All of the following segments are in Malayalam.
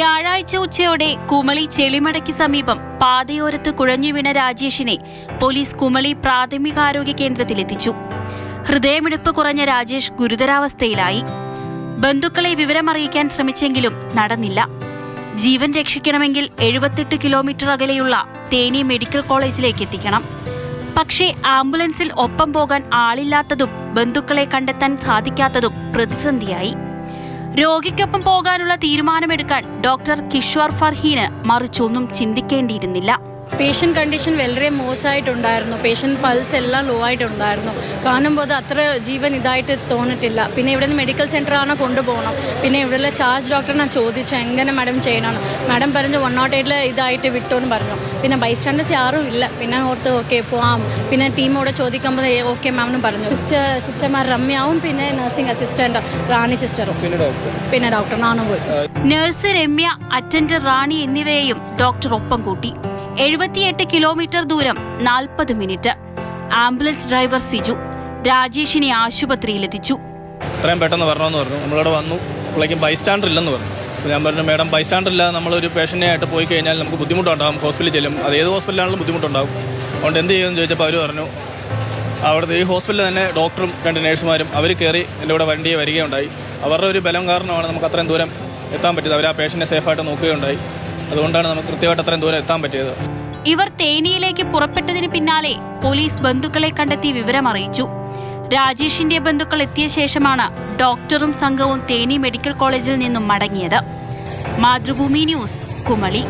വെള്ളിയാഴ്ച ഉച്ചയോടെ കുമളി ചെളിമടയ്ക്ക് സമീപം പാതയോരത്ത് കുഴഞ്ഞു വീണ രാജേഷിനെ പോലീസ് കുമളി പ്രാഥമികാരോഗ്യ കേന്ദ്രത്തിലെത്തിച്ചു. ഹൃദയമിടിപ്പ് കുറഞ്ഞ രാജേഷ് ഗുരുതരാവസ്ഥയിലായി. ബന്ധുക്കളെ വിവരമറിയിക്കാൻ ശ്രമിച്ചെങ്കിലും നടന്നില്ല. ജീവൻ രക്ഷിക്കണമെങ്കിൽ എഴുപത്തെട്ട് കിലോമീറ്റർ അകലെയുള്ള തേനി മെഡിക്കൽ കോളേജിലേക്ക് എത്തിക്കണം. പക്ഷേ ആംബുലൻസിൽ ഒപ്പം പോകാൻ ആളില്ലാത്തതും ബന്ധുക്കളെ കണ്ടെത്താൻ സാധിക്കാത്തതും പ്രതിസന്ധിയായി. രോഗിക്കൊപ്പം പോകാനുള്ള തീരുമാനമെടുക്കാൻ ഡോക്ടർ കിഷ്വർ ഫർഹീന് മറിച്ചൊന്നും ചിന്തിക്കേണ്ടിയിരുന്നില്ല. പേഷ്യന്റ് കണ്ടീഷൻ വളരെ മോശമായിട്ടുണ്ടായിരുന്നു. പേഷ്യന്റ് പൾസ് എല്ലാം ലോ ആയിട്ടുണ്ടായിരുന്നു. കാണുമ്പോൾ അത് അത്ര ജീവൻ ഇതായിട്ട് തോന്നിട്ടില്ല. പിന്നെ ഇവിടെ നിന്ന് മെഡിക്കൽ സെന്ററാണ് കൊണ്ടുപോകണം? പിന്നെ ഇവിടെയുള്ള ചാർജ് ഡോക്ടറിനെ ചോദിച്ചു എങ്ങനെ മാഡം ചെയ്യണം? മാഡം പറഞ്ഞു വൺ നോട്ട് എയ്റ്റിൽ ഇതായിട്ട് വിട്ടു എന്ന് പറഞ്ഞു. പിന്നെ ബൈസ്റ്റാൻഡേഴ്സ് ആരും ഇല്ല. പിന്നെ ഓർത്ത് ഓക്കെ പോവാം. പിന്നെ ടീമോടെ ചോദിക്കുമ്പോൾ ഓക്കെ മാം എന്ന് പറഞ്ഞു. സിസ്റ്റർ സിസ്റ്റർമാർ രമ്യാവും പിന്നെ നഴ്സിംഗ് അസിസ്റ്റന്റ് റാണി സിസ്റ്ററും പിന്നെ ഡോക്ടർ നാണു പോയി. നഴ്സ് രമ്യ അറ്റൻഡർ റാണി എന്നിവയെയും ഡോക്ടർ ഒപ്പം കൂട്ടി. എഴുപത്തിയെട്ട് കിലോമീറ്റർ ദൂരം നാൽപ്പത് മിനിറ്റ്. ആംബുലൻസ് ഡ്രൈവർ സിജു രാജേഷിനെ ആശുപത്രിയിലെത്തിച്ചു. എത്രയും പെട്ടെന്ന് വരണമെന്ന് പറഞ്ഞു. നമ്മളിവിടെ വന്നു. പുള്ളിക്കും ബൈസ്റ്റാൻഡർ ഇല്ലെന്ന് പറഞ്ഞു. ഞാൻ പറഞ്ഞു മേഡം ബൈസ്റ്റാൻഡർ ഇല്ല നമ്മളൊരു പേഷ്യന്റെ ആയിട്ട് പോയി കഴിഞ്ഞാൽ നമുക്ക് ബുദ്ധിമുട്ടുണ്ടാകും ഹോസ്പിറ്റലിൽ ചെല്ലും. അത് ഏത് ഹോസ്പിറ്റലാണെങ്കിലും ബുദ്ധിമുട്ടുണ്ടാകും അതുകൊണ്ട് എന്ത് ചെയ്യുമെന്ന് ചോദിച്ചപ്പോൾ അവർ പറഞ്ഞു അവിടുത്തെ ഈ ഹോസ്പിറ്റലിൽ തന്നെ ഡോക്ടറും രണ്ട് നേഴ്സുമാരും അവർ കയറി എന്റെ കൂടെ വണ്ടിയെ വരികയുണ്ടായി. അവരുടെ ഒരു ബലം കാരണമാണ് നമുക്ക് അത്രയും ദൂരം എത്താൻ പറ്റിയത്. അവർ ആ പേഷ്യന്റെ സേഫായിട്ട് നോക്കുകയുണ്ടായി. അതുകൊണ്ടാണ് നമുക്ക് കൃത്യമായിട്ട് അത്രയും ദൂരം എത്താൻ പറ്റിയത്. ഇവർ തേനിയിലേക്ക് പുറപ്പെട്ടതിന് പിന്നാലെ പോലീസ് ബന്ധുക്കളെ കണ്ടെത്തി വിവരം അറിയിച്ചു. രാജേഷിന്റെ ബന്ധുക്കൾ എത്തിയ ശേഷമാണ് ഡോക്ടറും സംഘവും തേനി മെഡിക്കൽ കോളേജിൽ നിന്നും മടങ്ങിയത്. മാതൃഭൂമി ന്യൂസ് കുമളി.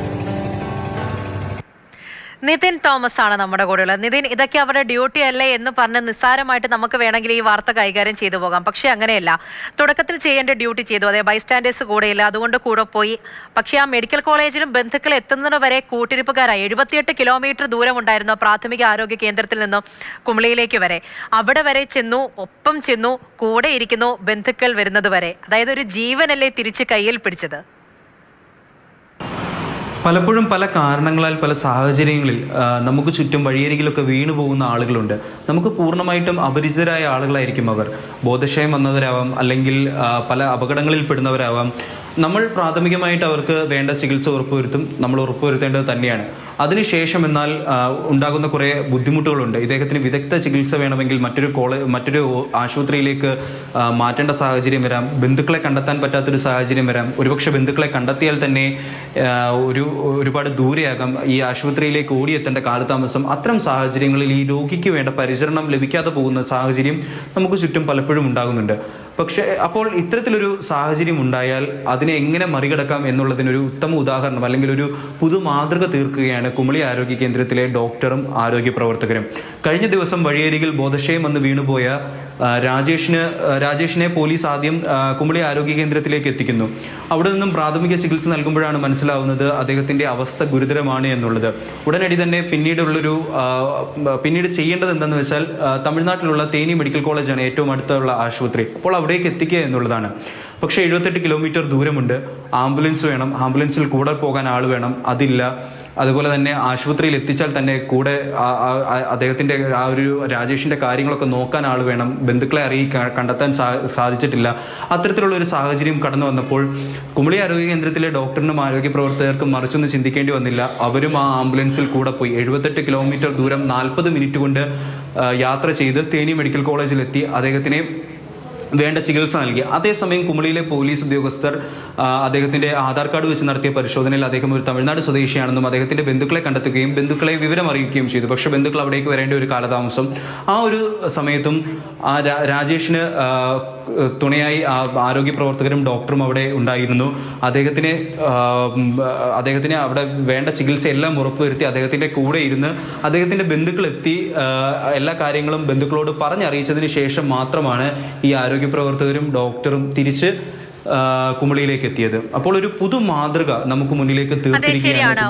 നിതിൻ തോമസ് ആണ് നമ്മുടെ കൂടെയുള്ളത്. നിതിൻ ഇതൊക്കെ അവരുടെ ഡ്യൂട്ടി അല്ലേ എന്ന് പറഞ്ഞ് നിസ്സാരമായിട്ട് നമുക്ക് വേണമെങ്കിൽ ഈ വാർത്ത കൈകാര്യം ചെയ്തു പോകാം. പക്ഷെ അങ്ങനെയല്ല. തുടക്കത്തിൽ ചെയ്യേണ്ട ഡ്യൂട്ടി ചെയ്തു. അതെ ബൈസ്റ്റാൻഡേഴ്സ് കൂടെയില്ല. അതുകൊണ്ട് കൂടെ പോയി. പക്ഷെ ആ മെഡിക്കൽ കോളേജിലും ബന്ധുക്കൾ എത്തുന്നത് വരെ കൂട്ടിരിപ്പുകാരായി. എഴുപത്തിയെട്ട് കിലോമീറ്റർ ദൂരം ഉണ്ടായിരുന്നു പ്രാഥമിക ആരോഗ്യ കേന്ദ്രത്തിൽ നിന്നും കുമളിയിലേക്ക് വരെ. അവിടെ വരെ ചെന്നു ഒപ്പം ചെന്നു കൂടെ ഇരിക്കുന്നു ബന്ധുക്കൾ വരുന്നത് വരെ. അതായത് ഒരു ജീവനല്ലേ തിരിച്ച് കയ്യിൽ പിടിച്ചത്. പലപ്പോഴും പല കാരണങ്ങളാൽ പല സാഹചര്യങ്ങളിൽ നമുക്ക് ചുറ്റും വഴിയരികിലൊക്കെ വീണു പോകുന്ന ആളുകളുണ്ട്. നമുക്ക് പൂർണമായിട്ടും അപരിചിതരായ ആളുകളായിരിക്കും അവർ. ബോധക്ഷയം വന്നവരാവാം അല്ലെങ്കിൽ പല അപകടങ്ങളിൽ പെടുന്നവരാവാം നമ്മൾ പ്രാഥമികമായിട്ട് അവർക്ക് വേണ്ട ചികിത്സ ഉറപ്പുവരുത്തും നമ്മൾ ഉറപ്പുവരുത്തേണ്ടത് തന്നെയാണ്. അതിനുശേഷം എന്നാൽ ഉണ്ടാകുന്ന കുറേ ബുദ്ധിമുട്ടുകളുണ്ട്. ഇദ്ദേഹത്തിന് വിദഗ്ധ ചികിത്സ വേണമെങ്കിൽ മറ്റൊരു കോളേജ് മറ്റൊരു ആശുപത്രിയിലേക്ക് മാറ്റേണ്ട സാഹചര്യം വരാം. ബന്ധുക്കളെ കണ്ടെത്താൻ പറ്റാത്തൊരു സാഹചര്യം വരാം. ഒരുപക്ഷെ ബന്ധുക്കളെ കണ്ടെത്തിയാൽ തന്നെ ഒരു ഒരുപാട് ദൂരെയാകാം. ഈ ആശുപത്രിയിലേക്ക് ഓടിയെത്തേണ്ട കാലതാമസം അത്തരം സാഹചര്യങ്ങളിൽ ഈ രോഗിക്ക് വേണ്ട പരിചരണം ലഭിക്കാതെ പോകുന്ന സാഹചര്യം നമുക്ക് ചുറ്റും പലപ്പോഴും ഉണ്ടാകുന്നുണ്ട്. പക്ഷേ അപ്പോൾ ഇത്തരത്തിലൊരു സാഹചര്യം ഉണ്ടായാൽ അതിനെ എങ്ങനെ മറികടക്കാം എന്നുള്ളതിനൊരു ഉത്തമ ഉദാഹരണം അല്ലെങ്കിൽ ഒരു പുതു മാതൃക തീർക്കുകയാണ് കുമളി ആരോഗ്യ കേന്ദ്രത്തിലെ ഡോക്ടറും ആരോഗ്യ പ്രവർത്തകരും. കഴിഞ്ഞ ദിവസം വഴിയരികിൽ ബോധക്ഷയം വന്ന് വീണുപോയ രാജേഷിന് രാജേഷിനെ പോലീസ് ആദ്യം കുമളി ആരോഗ്യ കേന്ദ്രത്തിലേക്ക് എത്തിക്കുന്നു. അവിടെ നിന്നും പ്രാഥമിക ചികിത്സ നൽകുമ്പോഴാണ് മനസ്സിലാവുന്നത് അദ്ദേഹത്തിന്റെ അവസ്ഥ ഗുരുതരമാണ് എന്നുള്ളത്. ഉടനടി തന്നെ പിന്നീടുള്ളൊരു പിന്നീട് ചെയ്യേണ്ടത് എന്തെന്ന് വെച്ചാൽ തമിഴ്നാട്ടിലുള്ള തേനി മെഡിക്കൽ കോളേജാണ് ഏറ്റവും അടുത്തുള്ള ആശുപത്രി. അപ്പോൾ അവിടേക്ക് എത്തിക്കുക എന്നുള്ളതാണ്. പക്ഷേ എഴുപത്തെട്ട് കിലോമീറ്റർ ദൂരമുണ്ട്. ആംബുലൻസ് വേണം. ആംബുലൻസിൽ കൂടെ പോകാൻ ആൾ വേണം. അതില്ല. അതുപോലെ തന്നെ ആശുപത്രിയിൽ എത്തിച്ചാൽ തന്നെ കൂടെ അദ്ദേഹത്തിന്റെ ആ ഒരു രാജേഷിന്റെ കാര്യങ്ങളൊക്കെ നോക്കാൻ ആൾ വേണം. ബന്ധുക്കളെ അറിയിക്കാൻ കണ്ടെത്താൻ സാധിച്ചിട്ടില്ല. അത്തരത്തിലുള്ള ഒരു സാഹചര്യം കടന്നു വന്നപ്പോൾ കുമളി ആരോഗ്യ കേന്ദ്രത്തിലെ ഡോക്ടറിനും ആരോഗ്യ പ്രവർത്തകർക്കും മറിച്ചൊന്നും ചിന്തിക്കേണ്ടി വന്നില്ല. അവരും ആ ആംബുലൻസിൽ കൂടെ പോയി. എഴുപത്തെട്ട് കിലോമീറ്റർ ദൂരം നാൽപ്പത് മിനിറ്റ് കൊണ്ട് യാത്ര ചെയ്ത് തേനി മെഡിക്കൽ കോളേജിലെത്തി. അദ്ദേഹത്തിനെ വേണ്ട ചികിത്സ നൽകി. അതേസമയം കുമളിയിലെ പോലീസ് ഉദ്യോഗസ്ഥർ അദ്ദേഹത്തിന്റെ ആധാർ കാർഡ് വെച്ച് നടത്തിയ പരിശോധനയിൽ അദ്ദേഹം ഒരു തമിഴ്നാട് സ്വദേശിയാണെന്നും അദ്ദേഹത്തിന്റെ ബന്ധുക്കളെ കണ്ടെത്തുകയും ബന്ധുക്കളെ വിവരം അറിയിക്കുകയും ചെയ്തു. പക്ഷെ ബന്ധുക്കൾ അവിടേക്ക് വരേണ്ട ഒരു കാലതാമസം ആ ഒരു സമയത്തും ആ രാജേഷിന് തുണയായി ആരോഗ്യ പ്രവർത്തകരും ഡോക്ടറും അവിടെ ഉണ്ടായിരുന്നു. അദ്ദേഹത്തിന് അദ്ദേഹത്തിന് അവിടെ വേണ്ട ചികിത്സ എല്ലാം ഉറപ്പുവരുത്തി അദ്ദേഹത്തിന്റെ കൂടെ ഇരുന്ന് അദ്ദേഹത്തിന്റെ ബന്ധുക്കൾ എത്തി എല്ലാ കാര്യങ്ങളും ബന്ധുക്കളോട് പറഞ്ഞറിയിച്ചതിന് ശേഷം മാത്രമാണ് ഈ ആരോഗ്യ പ്രവർത്തകരും ഡോക്ടറും തിരിച്ച് കുമളിയിലേക്ക് എത്തിയത്. അപ്പോൾ ഒരു പുതു മാതൃക നമുക്ക് മുന്നിലേക്ക് തീർത്തിരിക്കുകയാണ്.